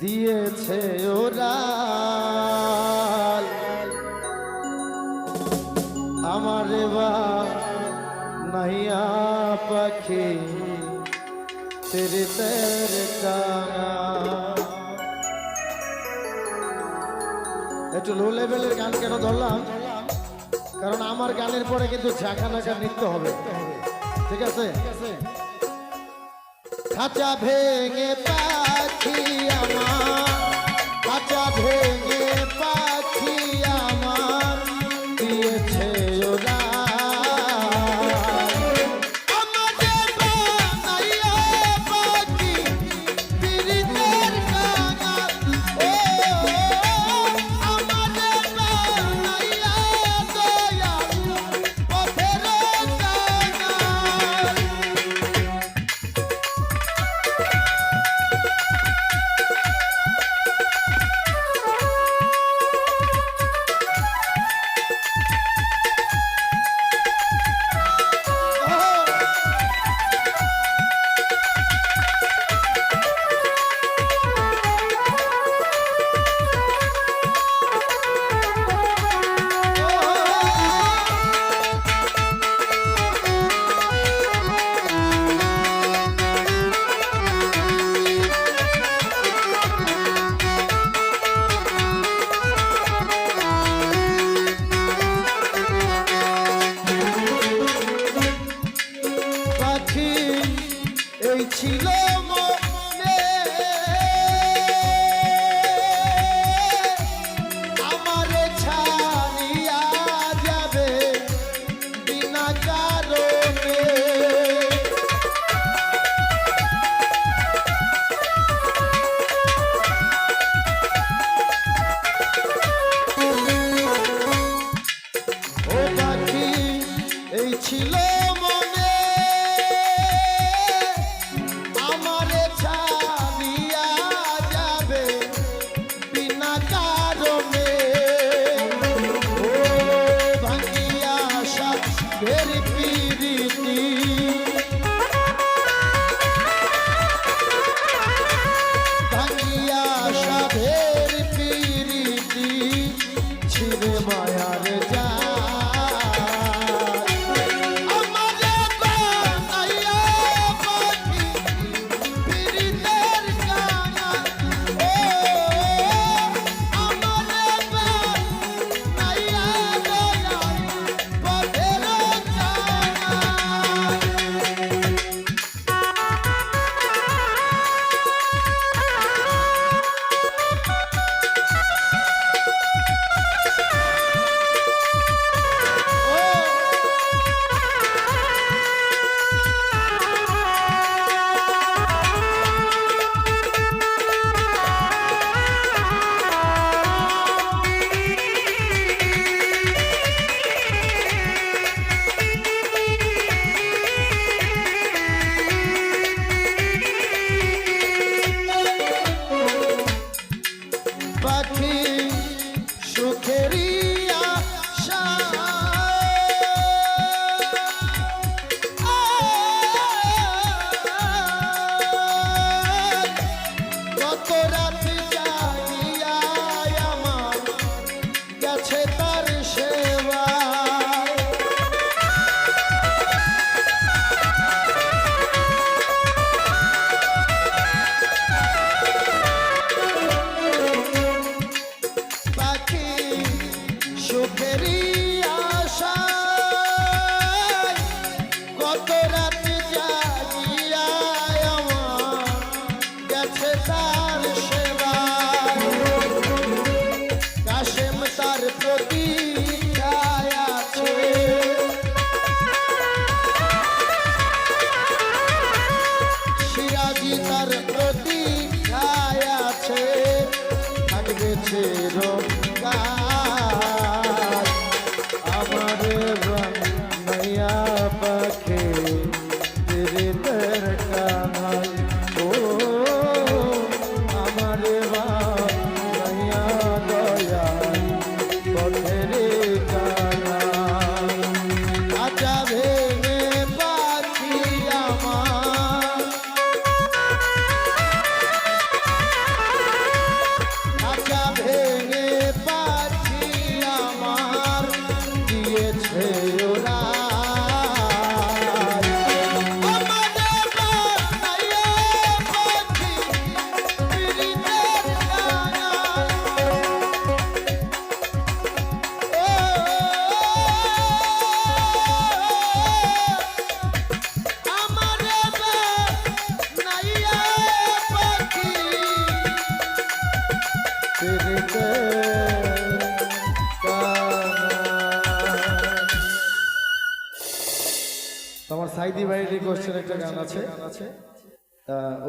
দিয়েছে ওরা। আমার বা নাইয়া পাখি, তেরে তের একটু লো লেভেলের গান কেন ধরলাম? কারণ আমার গানের পরে কিন্তু ঝাঁকা নাকা নৃত্য হবে। ঠিক আছে? খাঁচা ভেঙে পাখি আমার। রইল মন Lord. আমাদের গান সাইদি ভাই রিকোয়েস্টের একটা গান আছে। ওই